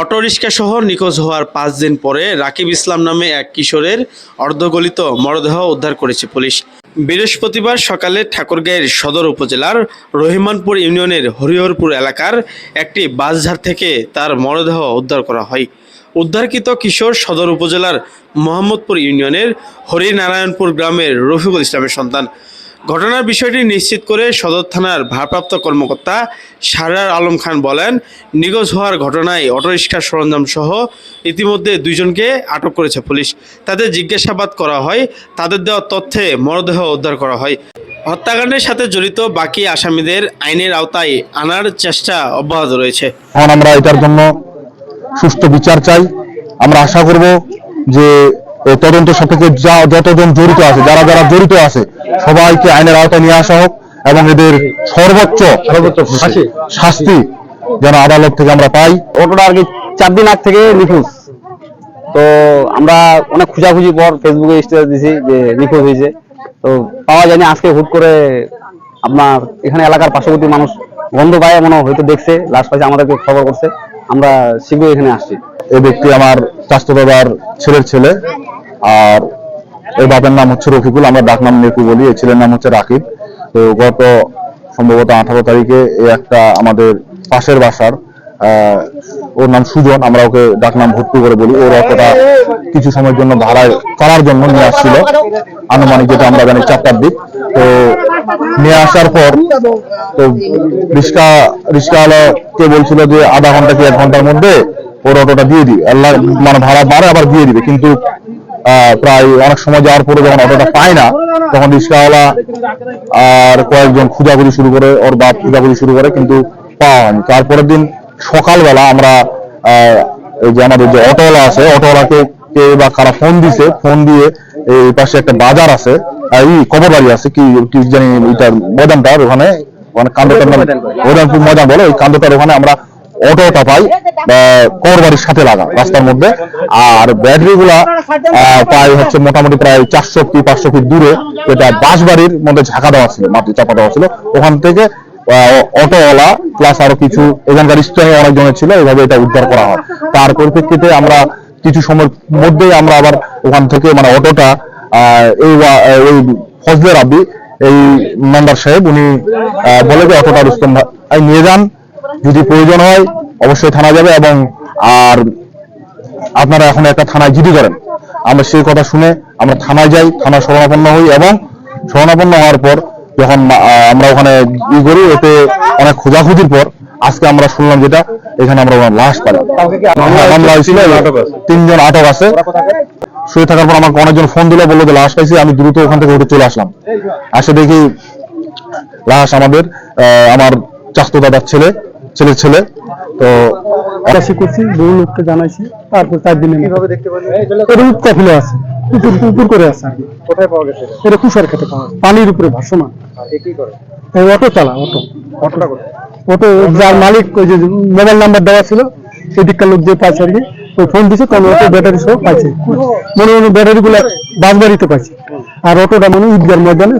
Autorickshaw সহ নিখোঁজ হওয়ার পাঁচ দিন পরে রাকিব ইসলাম নামে এক কিশোরের অর্ধগলিত মরদেহ উদ্ধার করেছে পুলিশ। বৃহস্পতিবার সকালে ঠাকুরগাঁয়ের সদর উপজেলার রহিমানপুর ইউনিয়নের হরিহরপুর এলাকার একটি বাসঝাড় থেকে তার মরদেহ উদ্ধার করা হয়। উদ্ধারকৃত কিশোর সদর উপজেলার মোহাম্মদপুর ইউনিয়নের হরিনারায়ণপুর গ্রামের রফিকুল ইসলামের সন্তান। ঘটনার বিষয়টি নিশ্চিত করে সদর থানার ভারপ্রাপ্ত কর্মকর্তা সারার আলম খান বলেন, নিখোঁজ হওয়ার ঘটনায় অটোরিকশার সরঞ্জাম সহ ইতিমধ্যে দুইজনকে আটক করেছে পুলিশ। তাদের জিজ্ঞাসাবাদ করা হয়, তাদের দেওয়া তথ্যে মরদেহ উদ্ধার করা হয়। হত্যাকাণ্ডের সাথে জড়িত বাকি আসামিদের আইনের আওতায় আনার চেষ্টা অব্যাহত রয়েছে। আমরা এটার জন্য সুষ্ঠু বিচার চাই। আমরা আশা করব যে তদন্ত সাপেক্ষে যা যতজন জড়িত আছে যারা যারা জড়িত আছে সবাইকে আইনের আওতায় নিয়ে আসা হোক এবং এদের সর্বোচ্চ সর্বোচ্চ শাস্তি যেন আদালত থেকে আমরা পাই। অটোটা আর কি চার দিন আগ থেকে নিখোঁজ। তো আমরা অনেক খোঁজাখুঁজি পর ফেসবুকে স্ট্যাটাস দিছি যে নিখোঁজ হয়েছে। তো পাওয়া যায়নি। আজকে হুট করে আপনার এখানে এলাকার পার্শ্ববর্তী মানুষ গন্ধ পায় মনে হয়তো দেখছে। লাস্ট পাশে আমাদেরকে খবর করছে। আমরা শীঘ্রই এখানে আসছি। এই ব্যক্তি আমার চাস্তো দাদার ছেলের ছেলে। আর এর বাবার নাম হচ্ছে রফিকুল, আমরা ডাক নাম নেকু বলি, এই ছেলের নাম হচ্ছে রাকিব। তো গত সম্ভবত আঠারো তারিখে এই একটা আমাদের পাশের বাসার ওর নাম সুজন, আমরা ওকে ডাক নাম ভর্তি করে বলি। ওর অটোটা কিছু সময়ের জন্য ভাড়ায় করার জন্য নিয়ে আসছিল। আনুমানিক যেটা আমরা জানি চারটার দিক। তো নিয়ে আসার পর, তো রিক্সা, রিক্সাওয়ালাকে বলছিল যে আধা ঘণ্টা কি এক ঘণ্টার মধ্যে ওর অটোটা দিয়ে দিবে। আল্লাহ মানে ভাড়া বাড়ে আবার দিয়ে দিবে। কিন্তু প্রায় অনেক সময় যাওয়ার পরে যখন অটোটা পায় না তখন রিক্সাওয়ালা আর কয়েকজন খুঁজাখুঁজি শুরু করে ওর বাপ খুঁজাখুঁজি শুরু করে কিন্তু পাওয়া হয়নি। তারপরের দিন সকালবেলা আমরা আহ, এই যে আমাদের যে অটোওয়ালা আছে অটোওয়ালাকে কে বা কারা ফোন দিছে ফোন দিয়ে এই পাশে একটা বাজার আছে এই কবর বাড়ি আছে কি কি জানি এটার ময়দানটার ওখানে ওখানে কান্দটার ময়দান বলে ওই কান্দটার ওখানে আমরা অটোটা পাই কবর বাড়ির সাথে লাগা রাস্তার মধ্যে। আর ব্যাটারি গুলা আহ, প্রায় হচ্ছে মোটামুটি প্রায় চারশো কি পাঁচশো ফিট দূরে। এটা বাঁশবাড়ির মধ্যে ঝাঁকা দেওয়া ছিল মাটি চাপা দেওয়া ছিল। ওখান থেকে অটোওয়ালা প্লাস আরও কিছু এখানকার স্থায়ী অনেকজনের ছিল এইভাবে এটা উদ্ধার করা হয়। তার পরিপ্রেক্ষিতে আমরা কিছু সময়ের মধ্যেই আমরা আবার ওখান থেকে মানে অটোটা এই ওই ফজলে রাব্বি এই মেম্বার সাহেব উনি বলে যে অটোটা রুস্তম ভাই নিয়ে যান। যদি প্রয়োজন হয় অবশ্যই থানা যাবে এবং আর আপনারা এখন একটা থানায় জিডি করেন। আমরা সেই কথা শুনে আমরা থানায় যাই থানা শরণাপন্ন হই এবং শরণাপন্ন হওয়ার পর যখন আমরা ওখানে ই করি এতে অনেক খোঁজাখুঁজির পর আজকে আমরা শুনলাম যেটা এখানে আমরা ওনার লাশ পাই। হ্যাঁ, মামলা হয়েছিল তিনজন আটক আছে। শুয়ে থাকার পর আমাকে অনেকজন ফোন দিলে বলল যে লাশ পাইছি আমি দ্রুত ওখান থেকে উঠে চলে আসলাম। আসে দেখি লাশ আমাদের আহ, আমার চাস্তো দাদার ছেলে। ছেলের ছেলে তো তল্লাশি করছি বহু লোককে জানাইছি তারপর চার দিনে কীভাবে দেখতে এটা ফেলে আছে করে আছে কোথায় পাওয়া গেছে? এটা কুষার খেতে পাওয়া। পানির উপরে ভাসমান। কি করে? অটো চালা অটো। অটোটা কোথায়? অটো যার মালিক ওই যে মোবাইল নাম্বার দেওয়া ছিল সেদিককার লোক যে পাইছে আর কি ওই ফোন দিছে তখন অটো ব্যাটারি সহ পাইছে। মনে মনে ব্যাটারি গুলো বাস বাড়িতে পাইছে। আর অটোটা মনে ঈদগার ময়দানে